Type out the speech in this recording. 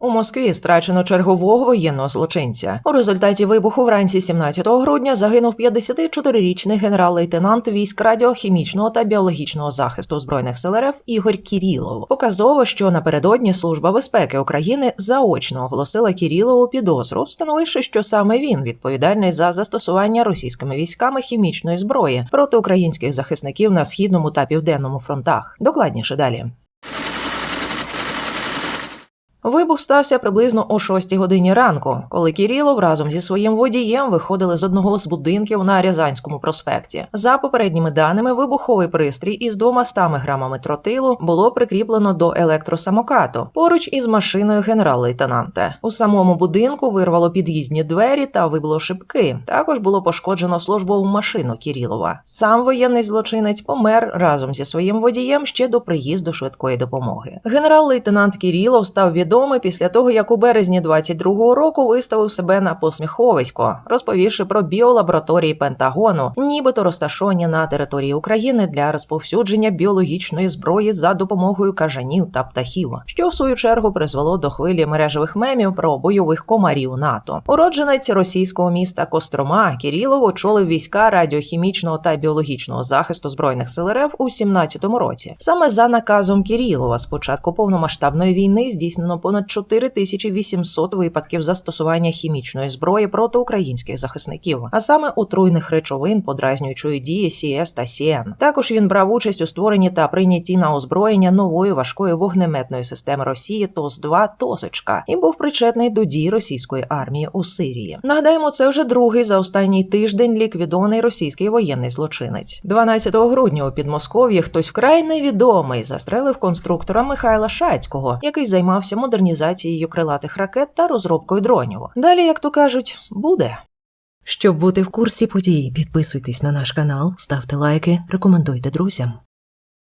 У Москві страчено чергового воєнного злочинця. У результаті вибуху вранці 17 грудня загинув 54-річний генерал-лейтенант військ радіохімічного та біологічного захисту збройних сил РФ Ігор Кірілов. Показово, що напередодні Служба безпеки України заочно оголосила Кірілову підозру, встановивши, що саме він відповідальний за застосування російськими військами хімічної зброї проти українських захисників на східному та південному фронтах. Докладніше далі. Вибух стався приблизно о 6 годині ранку, коли Кірілов разом зі своїм водієм виходили з одного з будинків на Рязанському проспекті. За попередніми даними, вибуховий пристрій із 200 грамами тротилу було прикріплено до електросамокату поруч із машиною генерал-лейтенанта. У самому будинку вирвало під'їзні двері та вибило шибки. Також було пошкоджено службову машину Кірілова. Сам воєнний злочинець помер разом зі своїм водієм ще до приїзду швидкої допомоги. Генерал-лейтенант Кірілов став відомий після того, як у березні 22-го року виставив себе на посміховисько, розповівши про біолабораторії Пентагону, нібито розташовані на території України для розповсюдження біологічної зброї за допомогою кажанів та птахів, що в свою чергу призвело до хвилі мережевих мемів про бойових комарів НАТО. Уродженець російського міста Кострома Кірілов очолив війська радіохімічного та біологічного захисту збройних сил РФ у 17-му році. Саме за наказом Кірілова з початку повномасштабної війни здійснено понад 4800 випадків застосування хімічної зброї проти українських захисників, а саме отруйних речовин подразнюючої дії СІС та СІН. Також він брав участь у створенні та прийнятті на озброєння нової важкої вогнеметної системи Росії ТОС-2 «Тосочка» і був причетний до дій російської армії у Сирії. Нагадаємо, це вже другий за останній тиждень ліквідований російський воєнний злочинець. 12 грудня у Підмосков'ї хтось вкрай невідомий застрелив конструктора Михайла Шацького, який займався модернізацією крилатих ракет та розробкою дронів. Далі, як то кажуть, буде. Щоб бути в курсі подій, підписуйтесь на наш канал, ставте лайки, рекомендуйте друзям.